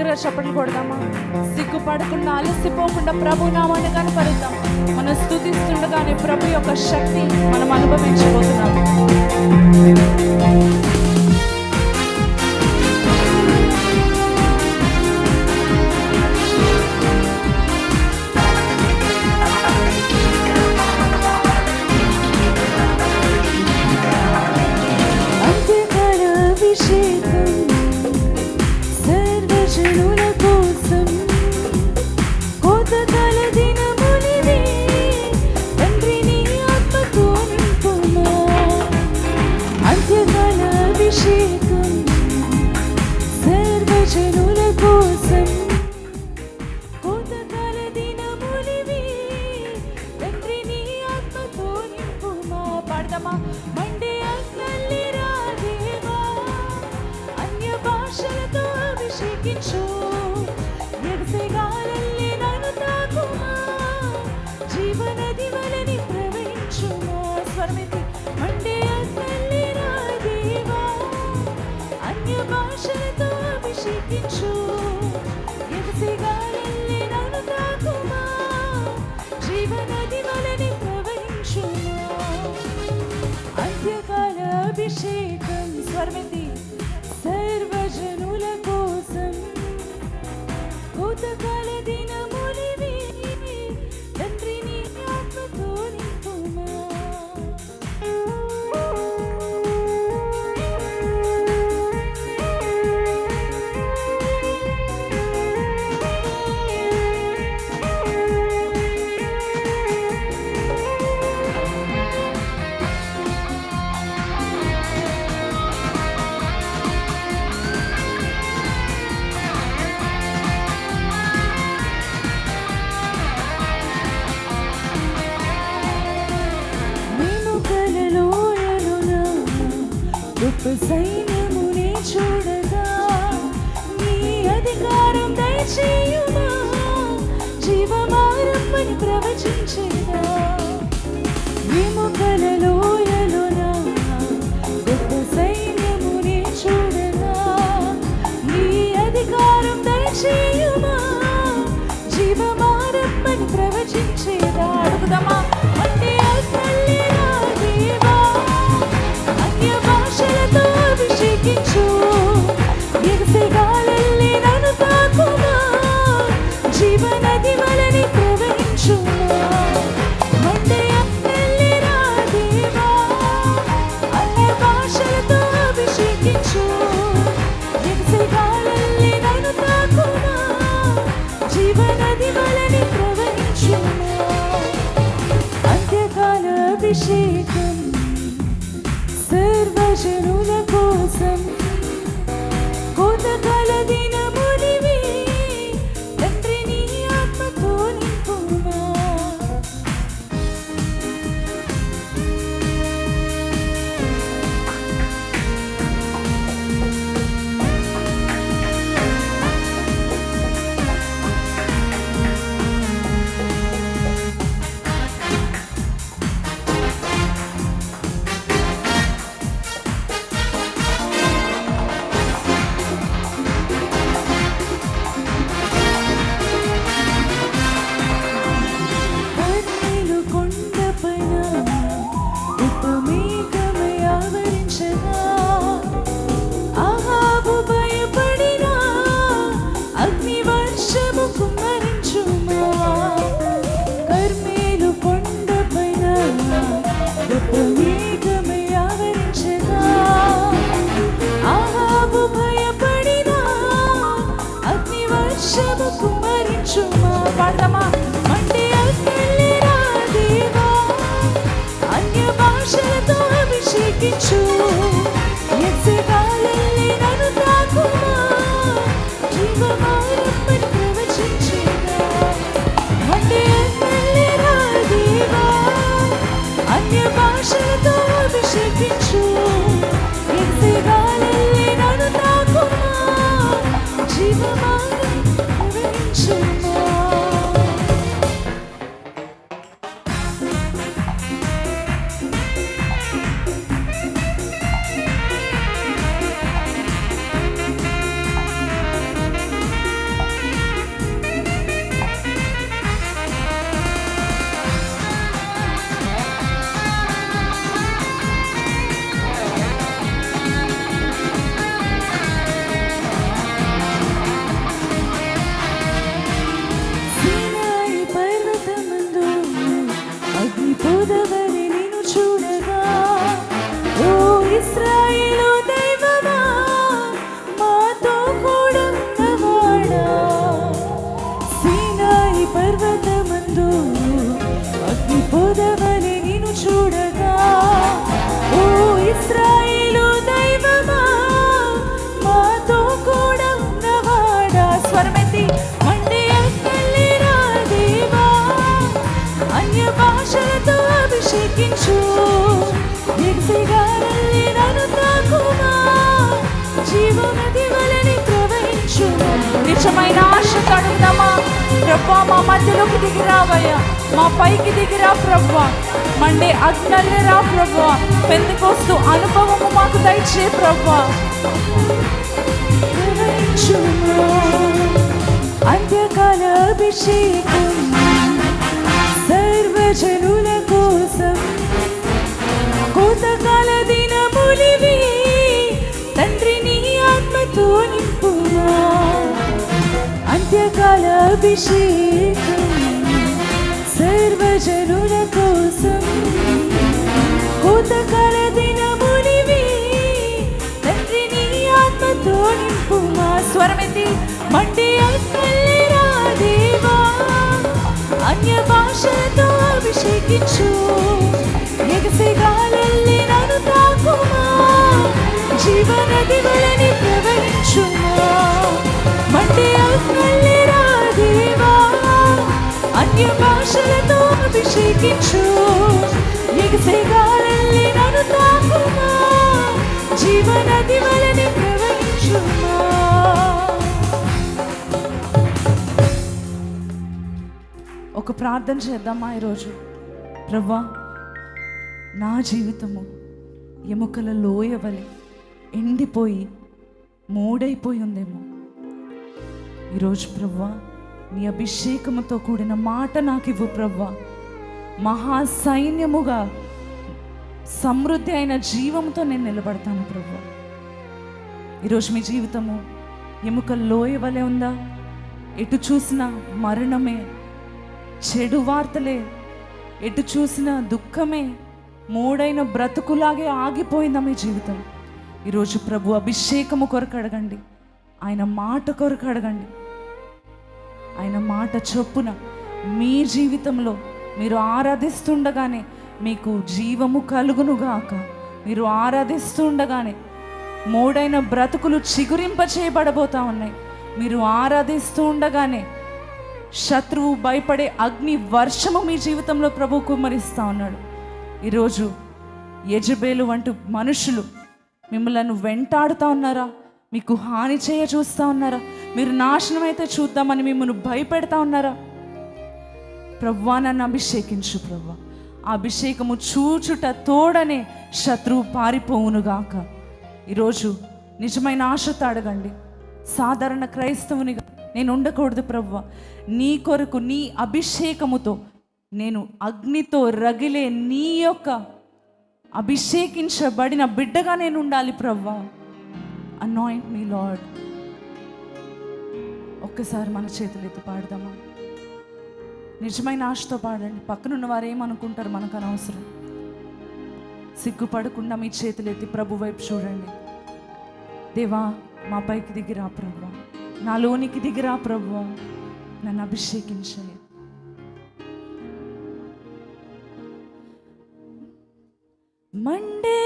దగ్గర చప్పట్లు కొడదామా? సిగ్గుపడకుండా అలసిపోకుండా ప్రభు నామాన్ని కనపరుద్దాం. మనం స్థుతిస్తుండగానే ప్రభు యొక్క శక్తి మనం అనుభవించబోతున్నాం. అభిషేకించు ఎడసెగాలల్లి నన్ను తాకుమా. జీవనది వలని ప్రవహించుమా స్వరమితి మండే అగ్నల్లి అన్య భాషలతో అభిషేకించు. నన్ను తాకుమా. జీవనది వలని ప్రవహించుమా అంత్యకాల అభిషేకం స్వర్మతి నిజమైన ఆశతో అడుగుదామా ప్రభా మా మధ్యలోకి దిగిరావయ్యా మా పైకి దిగిరా ప్రభా. మండే అగ్నల్లేరా ప్రభా. పెందుకొస్తూ అనుభవము మాకు దయచే ప్రభా. అంత్యకాల అభిషేకం సర్వజనుల కోసం కోతకాల దినములివి తండ్రిని ఆత్మతో అంత్యకాల అభిషేకం సర్వజనుల కోసం కోతకాల దినములివి తండ్రి నీ ఆత్మతో నింపుమా స్వరమెత్తి మండి అక్కల్లిరా దేవా అన్య భాషలతో అభిషేకించు. ఎగసే గాలల్లి నన్ను తాకుమా. జీవనది వలని ప్రవహించుమా. మండి అక్కల్లిరా అన్య భాషలతో అభిషేకించు. ఎగసే గాలల్లి నన్ను తాకుమా. జీవనది వలని ప్రవహించుమా. ఒక ప్రార్థన చేద్దామా ఈరోజు? ప్రభా నా జీవితము ఎముకల లోయవలి ఎండిపోయి మూడైపోయి ఉందేమో ఈరోజు ప్రభా నీ అభిషేకముతో కూడిన మాట నాకు ఇవ్వు ప్రవ్వా. మహా సైన్యముగా సమృద్ధి అయిన జీవంతో నేను నిలబడతాను ప్రభు ఈరోజు మీ జీవితము ఎముక లోయ వలె ఉందా? ఎటు చూసినా మరణమే చెడు వార్తలే ఎటు చూసినా దుఃఖమే మూడైన బ్రతుకులాగే ఆగిపోయిందా మీ జీవితం? ఈరోజు ప్రభు అభిషేకము కొరకు అడగండి. ఆయన మాట కొరకు అడగండి. ఆయన మాట చొప్పున మీ జీవితంలో మీరు ఆరాధిస్తుండగానే మీకు జీవము కలుగునుగాక మీరు ఆరాధిస్తుండగానే మూడైన బ్రతుకులు చిగురింప చేయబడబోతా ఉన్నాయి. మీరు ఆరాధిస్తూ ఉండగానే శత్రువు భయపడే అగ్ని వర్షము మీ జీవితంలో ప్రభు కుమ్మరిస్తా ఉన్నాడు. ఈరోజు యజబేలు వంటి మనుషులు మిమ్మల్ని వెంటాడుతూ ఉన్నారా? మీకు హాని చేయ చూస్తా ఉన్నారా? మీరు నాశనం అయితే చూద్దామని మిమ్మల్ని భయపెడతా ఉన్నారా? ప్రవ్వా నన్ను అభిషేకించు ప్రవ్వా. అభిషేకము చూచుట తోడనే శత్రువు పారిపోవునుగాక ఈరోజు నిజమైన ఆశతో అడగండి సాధారణ క్రైస్తవునిగా నేను ఉండకూడదు ప్రవ్వ. నీ కొరకు నీ అభిషేకముతో నేను అగ్నితో రగిలే నీ యొక్క అభిషేకించబడిన బిడ్డగా నేను ఉండాలి ప్రవ్వా. అనాయింట్ మీ లార్డ్ ఒక్కసారి మన చేతులు ఎత్తి పాడదామా? నిజమైన ఆశతో పాడండి. పక్కనున్న వారు ఏమనుకుంటారు మనకు అనవసరం. సిగ్గుపడకుండా మీ చేతులు ఎత్తి ప్రభు వైపు చూడండి. దేవా మా పైకి దిగిరా ప్రభు. నాలోనికి దిగిరా ప్రభు. నన్ను అభిషేకించండి. మండే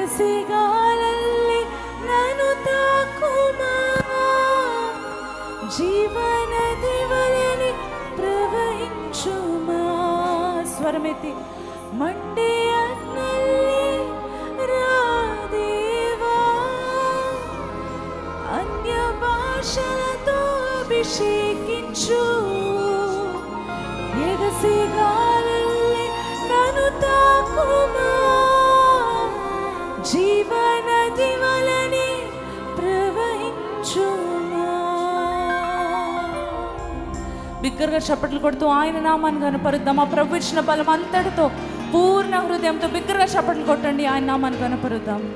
ఎగసిగాలల్లి నన్ను తాకుమా? జీవనది వలని ప్రవహించుమా? స్వరమెత్తి మండే అగ్నల్లి రాదేవా? అన్య భాషలతో అభిషేకించు. ఎగసి గాలి నన్ను తాకుమా? జీవనది వలని ప్రవహించు బిగ్గరగా చప్పట్లు కొడుతూ ఆయన నామాన్ని కనపరుద్దాం ఆ ప్రభు ఇచ్చిన బలం అంతటితో పూర్ణ హృదయంతో బిగ్గరగా చప్పట్లు కొట్టండి. ఆయన నామాన్ని కనపరుద్దాం.